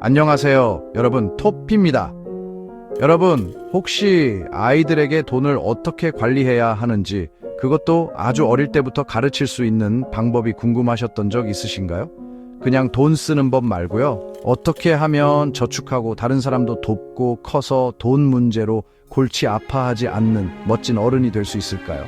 안녕하세요. 여러분, 토피입니다. 여러분, 혹시 아이들에게 돈을 어떻게 관리해야 하는지 그것도 아주 어릴 때부터 가르칠 수 있는 방법이 궁금하셨던 적 있으신가요? 그냥 돈 쓰는 법 말고요. 어떻게 하면 저축하고 다른 사람도 돕고 커서 돈 문제로 골치 아파하지 않는 멋진 어른이 될 수 있을까요?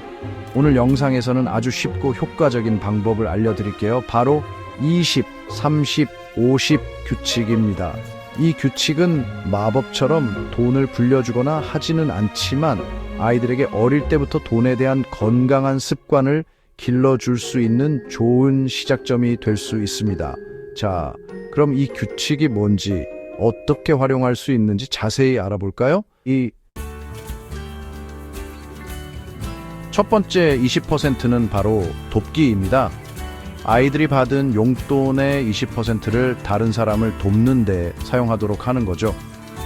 오늘 영상에서는 아주 쉽고 효과적인 방법을 알려드릴게요. 바로 20, 30, 50 규칙입니다. 이 규칙은 마법처럼 돈을 불려주거나 하지는 않지만 아이들에게 어릴 때부터 돈에 대한 건강한 습관을 길러줄 수 있는 좋은 시작점이 될 수 있습니다. 자, 그럼 이 규칙이 뭔지 어떻게 활용할 수 있는지 자세히 알아볼까요? 이 첫 번째 20%는 바로 돕기입니다. 아이들이 받은 용돈의 20%를 다른 사람을 돕는 데 사용하도록 하는 거죠.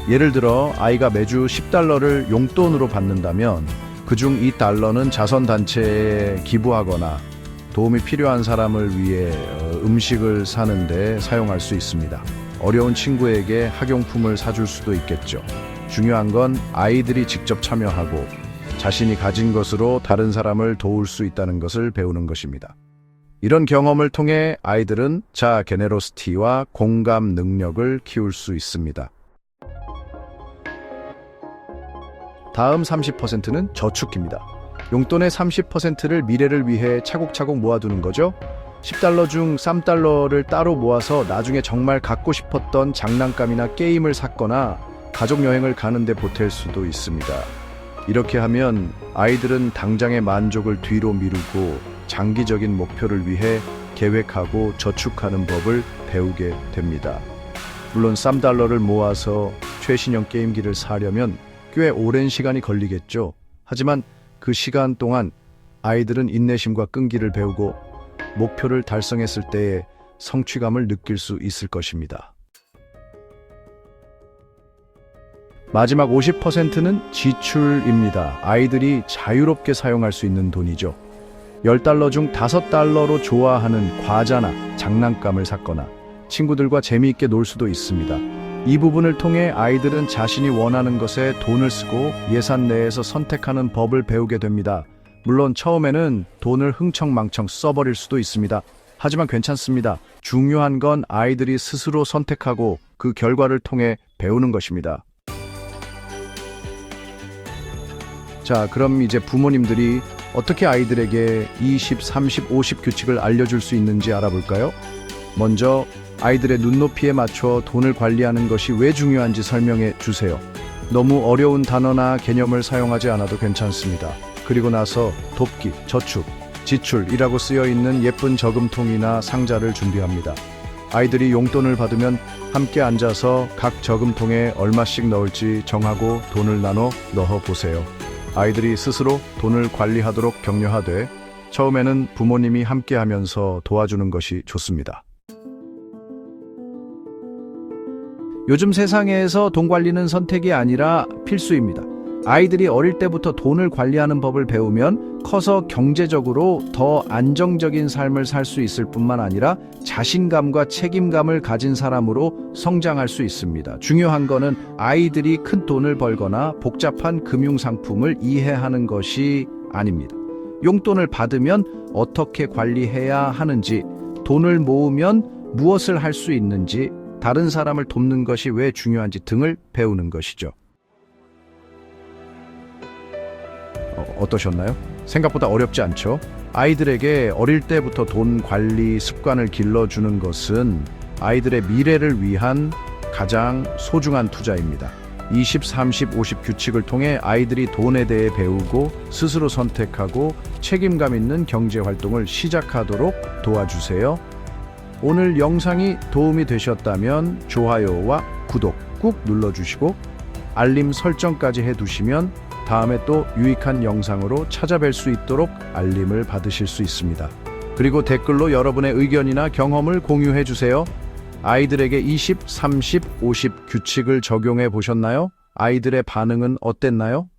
예를 들어 아이가 매주 10달러를 용돈으로 받는다면 그중 2달러는 자선단체에 기부하거나 도움이 필요한 사람을 위해 어, 음식을 사는 데 사용할 수 있습니다. 어려운 친구에게 학용품을 사줄 수도 있겠죠. 중요한 건 아이들이 직접 참여하고 자신이 가진 것으로 다른 사람을 도울 수 있다는 것을 배우는 것입니다. 이런 경험을 통해 아이들은 자 게네로스티와 공감 능력을 키울 수 있습니다. 다음 30%는 저축입니다. 용돈의 30%를 미래를 위해 차곡차곡 모아두는 거죠. 10달러 중 3달러를 따로 모아서 나중에 정말 갖고 싶었던 장난감이나 게임을 샀거나 가족 여행을 가는데 보탤 수도 있습니다. 이렇게 하면 아이들은 당장의 만족을 뒤로 미루고 장기적인 목표를 위해 계획하고 저축하는 법을 배우게 됩니다. 물론 3달러를 모아서 최신형 게임기를 사려면 꽤 오랜 시간이 걸리겠죠. 하지만 그 시간 동안 아이들은 인내심과 끈기를 배우고 목표를 달성했을 때의 성취감을 느낄 수 있을 것입니다. 마지막 50%는 지출입니다. 아이들이 자유롭게 사용할 수 있는 돈이죠. 10달러 중 5달러로 좋아하는 과자나 장난감을 샀거나 친구들과 재미있게 놀 수도 있습니다. 이 부분을 통해 아이들은 자신이 원하는 것에 돈을 쓰고 예산 내에서 선택하는 법을 배우게 됩니다. 물론 처음에는 돈을 흥청망청 써버릴 수도 있습니다. 하지만 괜찮습니다. 중요한 건 아이들이 스스로 선택하고 그 결과를 통해 배우는 것입니다. 자, 그럼 이제 부모님들이 어떻게 아이들에게 20, 30, 50 규칙을 알려줄 수 있는지 알아볼까요? 먼저 아이들의 눈높이에 맞춰 돈을 관리하는 것이 왜 중요한지 설명해 주세요. 너무 어려운 단어나 개념을 사용하지 않아도 괜찮습니다. 그리고 나서 돕기, 저축, 지출이라고 쓰여 있는 예쁜 저금통이나 상자를 준비합니다. 아이들이 용돈을 받으면 함께 앉아서 각 저금통에 얼마씩 넣을지 정하고 돈을 나눠 넣어 보세요. 아이들이 스스로 돈을 관리하도록 격려하되 처음에는 부모님이 함께 하면서 도와주는 것이 좋습니다. 요즘 세상에서 돈 관리는 선택이 아니라 필수입니다. 아이들이 어릴 때부터 돈을 관리하는 법을 배우면 커서 경제적으로 더 안정적인 삶을 살 수 있을 뿐만 아니라 자신감과 책임감을 가진 사람으로 성장할 수 있습니다. 중요한 거는 아이들이 큰 돈을 벌거나 복잡한 금융 상품을 이해하는 것이 아닙니다. 용돈을 받으면 어떻게 관리해야 하는지, 돈을 모으면 무엇을 할 수 있는지, 다른 사람을 돕는 것이 왜 중요한지 등을 배우는 것이죠. 어떠셨나요? 생각보다 어렵지 않죠? 아이들에게 어릴 때부터 돈 관리 습관을 길러주는 것은 아이들의 미래를 위한 가장 소중한 투자입니다. 20, 30, 50 규칙을 통해 아이들이 돈에 대해 배우고 스스로 선택하고 책임감 있는 경제 활동을 시작하도록 도와주세요. 오늘 영상이 도움이 되셨다면 좋아요와 구독 꾹 눌러주시고 알림 설정까지 해두시면 다음에 또 유익한 영상으로 찾아뵐 수 있도록 알림을 받으실 수 있습니다. 그리고 댓글로 여러분의 의견이나 경험을 공유해 주세요. 아이들에게 20, 30, 50 규칙을 적용해 보셨나요? 아이들의 반응은 어땠나요?